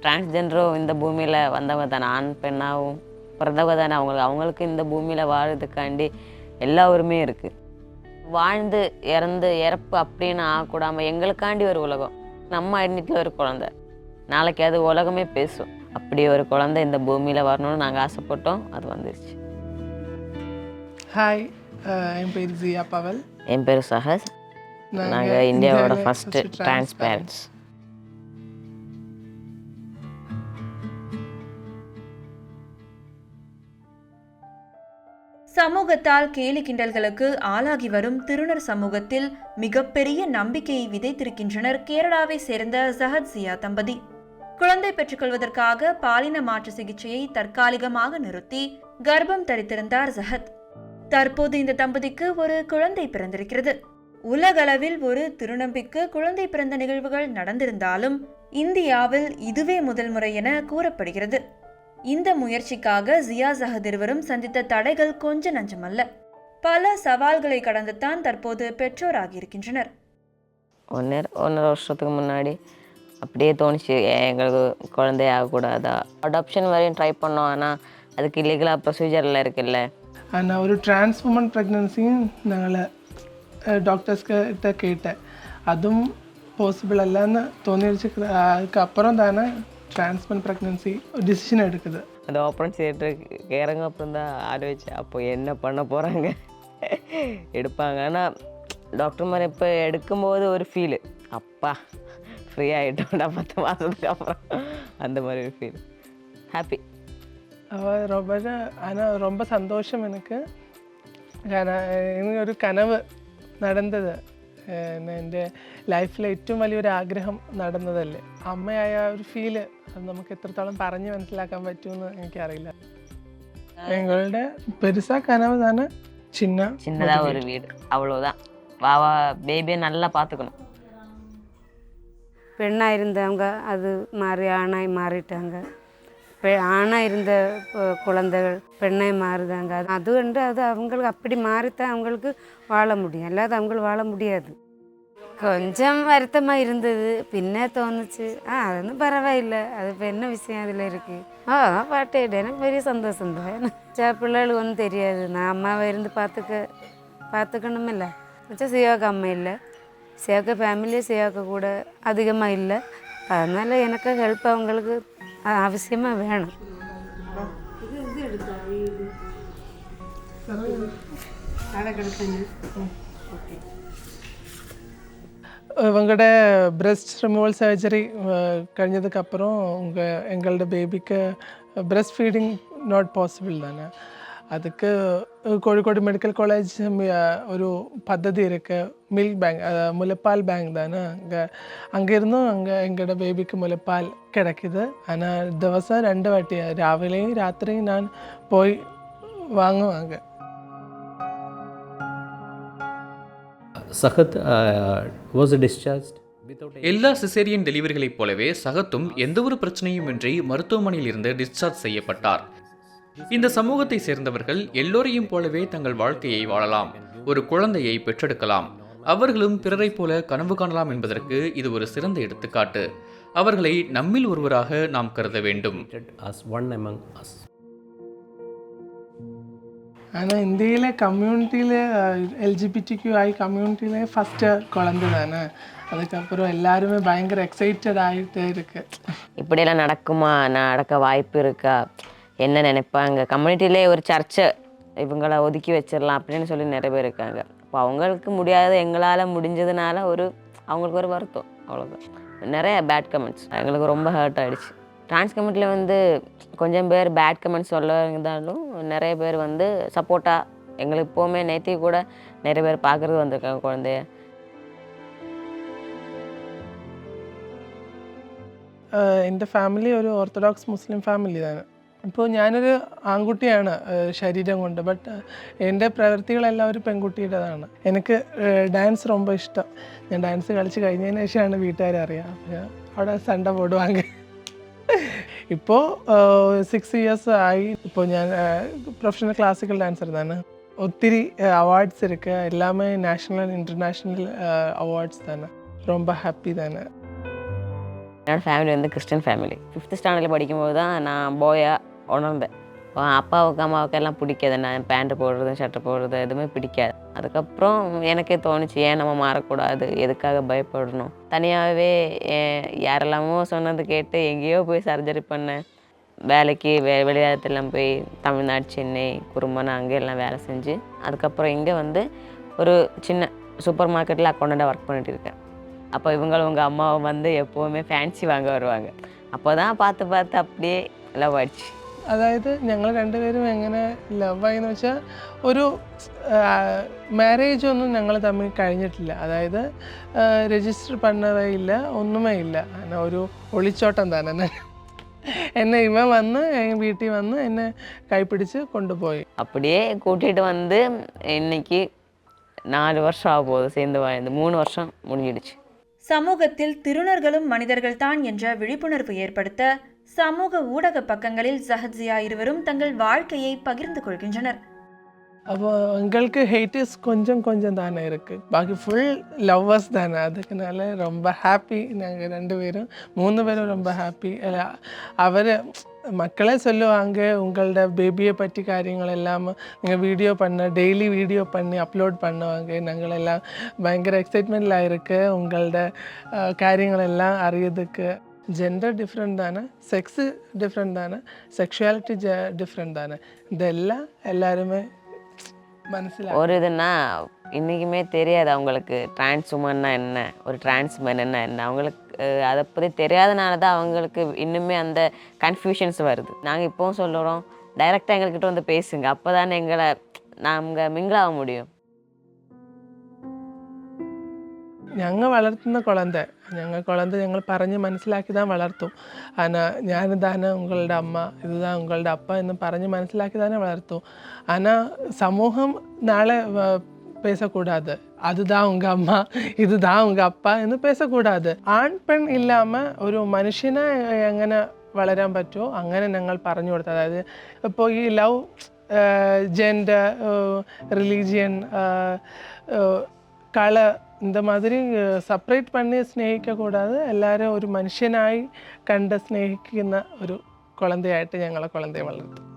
டிரான்ஸ்ஜெண்டரும் இந்த பூமியில் வந்தவங்க தானே ஆண் பெண்ணாகவும் பிறந்தவங்க தானே அவங்களுக்கு அவங்களுக்கு இந்த பூமியில் வாழறதுக்காண்டி எல்லா உரிமையும் இருக்குது வாழ்ந்து இறந்து இறப்பு அப்படின்னு ஆகக்கூடாமல் எங்களுக்காண்டி ஒரு உலகம். நம்ம ஐடென்டிட்டியில் ஒரு குழந்தை. நாளைக்கு அது உலகமே பேசும். அப்படி ஒரு குழந்தை இந்த பூமியில் வரணும்னு நாங்கள் ஆசைப்பட்டோம். அது வந்துருச்சு. ஹாய் என் பேர் ஜியா பவல். என் பேர் சஹஸ். நாங்க நாங்கள் இந்தியாவோட ஃபஸ்ட்டு first சமூகத்தால் கேலி கிண்டல்களுக்கு ஆளாகி வரும் திருநர் சமூகத்தில் மிகப்பெரிய நம்பிக்கையை விதைத்திருக்கின்றனர் கேரளாவை சேர்ந்த ஜஹத் சியா தம்பதி. குழந்தை பெற்றுக்கொள்வதற்காக பாலின மாற்று சிகிச்சையை தற்காலிகமாக நிறுத்தி கர்ப்பம் தரித்திருந்தார் ஜஹத் தற்போது இந்த தம்பதிக்கு ஒரு குழந்தை பிறந்திருக்கிறது. உலகளவில் ஒரு திருநம்பிக்கு குழந்தை பிறந்த நிகழ்வுகள் நடந்திருந்தாலும் இந்தியாவில் இதுவே முதல் முறை என கூறப்படுகிறது. இந்த முயற்சிக்காக ஜியா சகதிர்வரும் சந்தித்த தடைகள் கொஞ்ச நஞ்சமல்ல. பல சவால்களை கடந்துத்தான் தற்போது பெற்றோராகி இருக்கின்றனர் ஒன்னரை ஒன்றரை வருஷத்துக்கு முன்னாடி அப்படியே தோணுச்சு எங்களுக்கு குழந்தையாகக்கூடாதா அடாப்ஷன் வரையும் ட்ரை பண்ணோம் ஆனால் அதுக்கு இல்லீகலாக ப்ரொசீஜரில் இருக்குல்ல. ஆனால் ஒரு டிரான்ஸ்ஃபர்மன் ப்ரெக்னன்சியும் நாங்கள் டாக்டர்ஸ்கிட்ட கேட்டேன். அதுவும் பாசிபிள் இல்லைன்னு தோணிடுச்சு அதுக்கப்புறம் தானே டிரான்ஸ்மன் ப்ரெக்னன்சி டிசிஷன் எடுக்குது அந்த ஓப்பன் தியேட்டருக்கு இறங்க அப்புறம் தான் ஆரம்பிச்சேன் அப்போ என்ன பண்ண போகிறாங்க எடுப்பாங்க ஆனால் டாக்டர் மாதிரி இப்போ எடுக்கும்போது ஒரு ஃபீலு அப்பா ஃப்ரீ ஆகிட்டோம்டா பத்து மாதத்துக்கு அப்புறம் அந்த மாதிரி ஒரு ஃபீல் ஹாப்பி അവ ரொம்ப ஆனால் ரொம்ப சந்தோஷம் எனக்கு കാരണം എനിക്കൊരു കനവ് നടന്നത് ഏഹ് എൻ്റെ ലൈഫിലെ ഏറ്റവും വലിയൊരു ആഗ്രഹം നടന്നതല്ലേ അമ്മയായ ആ ഒരു ഫീല് അത് നമുക്ക് എത്രത്തോളം പറഞ്ഞ് മനസ്സിലാക്കാൻ പറ്റുമെന്ന് എനിക്കറിയില്ല எங்களோட பெருசா கனவு தானே சின்ன சின்னதாக ஒரு வீடு அவ்வளோதான் வாவா பேபியை நல்லா பார்த்துக்கணும் பெண்ணாக இருந்தவங்க அது மாறி ஆணாய் மாறிட்டாங்க பெ ஆணாக இருந்த கு- குழந்தைகள் பெண்ணாய் மாறுதாங்க அது அது வந்து அது அவங்களுக்கு அப்படி மாறித்தான் அவங்களுக்கு வாழ முடியும் அல்லாத அவங்களுக்கு வாழ முடியாது கொஞ்சம் வருத்தமாக இருந்தது. பின்னே தோணுச்சு. ஆ அது பரவாயில்ல. அது இப்போ என்ன விஷயம் அதில் இருக்குது ஆ பாட்டு எனக்கு பெரிய சந்தோஷம் தான். பிள்ளைகளுக்கு ஒன்றும் தெரியாது. நான் அம்மாவை இருந்து பார்த்துக்க பார்த்துக்கணுமில்ல வச்சா சிவாக்கு அம்மா இல்லை. சிவாக்க ஃபேமிலியே சிவாக்க கூட அதிகமாக இல்லை. அதனால் எனக்கு ஹெல்ப் அவங்களுக்கு அவசியமாக வேணும். உங்களோட பிரஸ்ட் ரிமூவல் சர்ஜரி கழிஞ்சதுக்கப்புறம் உங்கள் எங்களோட பேபிக்கு பிரஸ்ட் ஃபீடிங் நாட் பாசிபிள் தானே அதுக்கு കോഴിക്കോട് മെഡിക്കൽ കോളേജ് ഒരു പദ്ധതി ഇരിക്ക് മിൽക്ക് ബാങ്ക് മുലപ്പാൽ ബാങ്ക് താന് அங்கே அங்கேருந்து அங்கே எங்களோட பேபிக்கு മുലപ്പാൽ കിടക്കിയത് ஆனால் ദിവസം രണ്ട് വട്ടിയാണ് രാവിലെയും രാത്രിയും ഞാൻ പോയി വാങ്ങും അങ്ങ് discharged? Without any எல்லா சிசேரியன் டெலிவரிகளைப் போலவே சகத்தும் எந்தவொரு பிரச்சனையுமின்றி மருத்துவமனையில் இருந்து டிஸ்சார்ஜ் செய்யப்பட்டார். இந்த சமூகத்தை சேர்ந்தவர்கள் எல்லோரையும் போலவே தங்கள் வாழ்க்கையை வாழலாம் ஒரு குழந்தையை பெற்றெடுக்கலாம். அவர்களும் பிறரைப் போல கனவு காணலாம் என்பதற்கு இது ஒரு சிறந்த எடுத்துக்காட்டு. அவர்களை நம்மில் ஒருவராக நாம் கருத வேண்டும். ஆனால் இந்தியில கம்யூனிட்டியில் எல்ஜிபிடிக்யூ ஆகி கம்யூனிட்டியிலே ஃபஸ்ட்டு குழந்தை தானே அதுக்கப்புறம் எல்லாருமே பயங்கர எக்ஸைட்டட் ஆகிட்டே இருக்கு இப்படியெல்லாம் நடக்குமா நடக்க வாய்ப்பு இருக்கா என்ன நினைப்பாங்க கம்யூனிட்டியிலே ஒரு சர்ச்சை இவங்கள ஒதுக்கி வச்சிடலாம் அப்படின்னு சொல்லி நிறைய பேர் இருக்காங்க அப்போ அவங்களுக்கு முடியாத எங்களால் முடிஞ்சதுனால ஒரு அவங்களுக்கு ஒரு வருத்தம் அவ்வளோதான் நிறைய பேட் கமெண்ட்ஸ் எங்களுக்கு ரொம்ப ஹர்ட் ஆகிடுச்சு ட்ரான்ஸ் கமெண்ட்டில் வந்து கொஞ்சம் பேர் பேட் கமெண்ட்ஸ் சொல்ல இருந்தாலும் நிறைய பேர் வந்து சப்போர்ட்டாக எங்களுக்கு இப்போவுமே நேத்தி கூட நிறைய பேர் பார்க்குறது வந்திருக்காங்க குழந்தைய ആഹ് എൻ്റെ ഫാമിലി ഒരു ഓർത്തഡോക്സ് മുസ്ലിം ഫാമിലി തന്നെ ഇപ്പോൾ ഞാനൊരു ആൺകുട്ടിയാണ് ആഹ് ശരീരം കൊണ്ട് ബട്ട് എൻ്റെ പ്രവൃത്തികളെല്ലാം ഒരു പെൺകുട്ടിയുടേതാണ് എനിക്ക് ഡാൻസ് ரொம்ப ഇഷ്ടം ഞാൻ ഡാൻസ് കളിച്ച് കഴിഞ്ഞതിന് ശേഷമാണ് വീട്ടുകാരെ അറിയാം അപ്പോൾ അവിടെ സണ്ട പോടുവാങ്ക ഇപ്പോൾ സിക്സ് ഇയേഴ്സ് ആയി ഇപ്പോൾ ഞാൻ പ്രൊഫഷണൽ ക്ലാസിക്കൽ ഡാൻസർ தானே ஒத்திரி அவார்ட்ஸ் இருக்கு எல்லாமே நேஷ்னல் அண்ட் இன்டர்நேஷ்னல் அவார்ட்ஸ் தானே ரொம்ப ஹாப்பி தானே என்னோடய ஃபேமிலி வந்து கிறிஸ்டின் ஃபேமிலி ஃபிஃப்த் ஸ்டாண்டர்டில் படிக்கும்போது தான் நான் போயா உணர்ந்தேன் அப்போ அப்பாவுக்கு அம்மாவுக்கு எல்லாம் பிடிக்காது. நான் பேண்ட்டு போடுறது ஷர்ட்டு போடுறது எதுவுமே பிடிக்காது. அதுக்கப்புறம் எனக்கே தோணுச்சு ஏன் நம்ம மாறக்கூடாது? எதுக்காக பயப்படணும்? தனியாகவே யாரெல்லாமோ சொன்னது கேட்டு எங்கேயோ போய் சர்ஜரி பண்ணேன் வேலைக்கு வெ வெளிநாட்டிலாம் போய் தமிழ்நாடு சென்னை குறும்பனை அங்கேயெல்லாம் வேலை செஞ்சு அதுக்கப்புறம் இங்கே வந்து ஒரு சின்ன சூப்பர் மார்க்கெட்டில் அக்கௌண்ட்டாக ஒர்க் பண்ணிட்டு இருக்கேன். அப்போ இவங்களும் உங்கள் அம்மாவை வந்து எப்போவுமே ஃபேன்சி வாங்க வருவாங்க. அப்போ தான் பார்த்து பார்த்து அப்படியே லவ் ஆயிடுச்சு അതായത് ഞങ്ങൾ രണ്ടുപേരും എങ്ങനെ ലവായെന്ന് വെച്ചാൽ ഒരു മാരേജ് ഒന്നും ഞങ്ങൾ തമ്മിൽ കഴിഞ്ഞിട്ടില്ല അതായത് രജിസ്റ്റർ പണ്ണവേ ഇല്ല ഒന്നുമേ ഇല്ല അങ്ങനെ ഒരു ഒളിച്ചോട്ടം തന്നെ എന്നെ ഇവൻ വന്ന് എൻ വീട്ടിൽ വന്ന് എന്നെ കൈപ്പിടിച്ച് കൊണ്ടുപോയി அப்படியே கூட்டிகிட்டு வந்து இன்னைக்கு நாலு வருஷம் ஆக போகுது சேர்ந்து வாழ்ந்து மூணு வருஷம் முடிஞ்சிடுச்சு சமூகத்தில் திருநர்களும் மனிதர்கள்தான் என்ற விழிப்புணர்வு ஏற்படுத்த சமூக ஊடக பக்கங்களில் சஹத்ஜியா இருவரும் தங்கள் வாழ்க்கையை பகிர்ந்து கொள்கின்றனர். அப்போ எங்களுக்கு ஹேட்டர்ஸ் கொஞ்சம் கொஞ்சம் தானே இருக்குது பாக்கி ஃபுல் லவ்வர்ஸ் தானே. அதுக்குனால ரொம்ப ஹாப்பி நாங்கள் ரெண்டு பேரும். மூணு பேரும் ரொம்ப ஹாப்பி அவர் மக்களே சொல்லுவாங்க உங்களோட பேபியை பற்றி காரியங்கள் எல்லாம் நீங்கள் வீடியோ பண்ண டெய்லி வீடியோ பண்ணி அப்லோட் பண்ணுவாங்க. நாங்கள் எல்லாம் பயங்கர எக்ஸைட்மெண்ட்டில் இருக்கு. உங்களோட அஹ், காரியங்கள் எல்லாம் அறியறதுக்கு ஜெண்டர் டிஃப்ரெண்ட் தானே செக்ஸு டிஃப்ரெண்ட் தானே செக்ஷுவாலிட்டி ஜ டிஃப்ரெண்ட் தானே இதெல்லாம் எல்லாருமே മനസ്സിലാക്കി ஒரு இதுன்னா இன்றைக்குமே தெரியாது அவங்களுக்கு டிரான்ஸ் உமன்னா என்ன ஒரு டிரான்ஸ் மேன்னா என்ன அவங்களுக்கு அஹ், அதை பற்றி தெரியாதனால தான் அவங்களுக்கு இன்னுமே அந்த கன்ஃபியூஷன்ஸ் வருது நாங்கள் இப்போவும் சொல்லுறோம் டைரெக்டாக எங்கள்கிட்ட வந்து பேசுங்க அப்போ தானே எங்களை நாங்கள் மிங்கிளாக முடியும் ഞങ്ങൾ വളർത്തുന്ന കുളന്ത. ഞങ്ങൾ കുളന്ത ഞങ്ങൾ പറഞ്ഞ് മനസ്സിലാക്കി താൻ വളർത്തും. ആന ഞാനിതാണ് ഉങ്ങളുടെ അമ്മ ഇതാണ് ഉങ്ങളുടെ അപ്പ എന്ന് പറഞ്ഞ് മനസ്സിലാക്കി തന്നെ വളർത്തും. ആന സമൂഹം നാളെ பேசக்கூடாது அதுதான் உங்கள் അമ്മ இதுதான் உங்கள் അപ്പ എന്ന് പേസക്കൂടാതെ ആൺ പെൺ ഇല്ലാമ ഒരു മനുഷ്യനെ എങ്ങനെ വളരാൻ പറ്റുമോ അങ്ങനെ ഞങ്ങൾ പറഞ്ഞു കൊടുത്തു അതായത് ഇപ്പോൾ ഈ ലവ് ജെൻഡർ റിലീജിയൻ കള இந்த மாதிரி സെപ്പറേറ്റ് പണി സ്നേഹിക്കുക കൂടാതെ എല്ലാവരും ഒരു മനുഷ്യനായി കണ്ട് സ്നേഹിക്കുന്ന ഒരു കുളന്തയായിട്ട് ഞങ്ങളെ കുളന്തയെ വളർത്തും.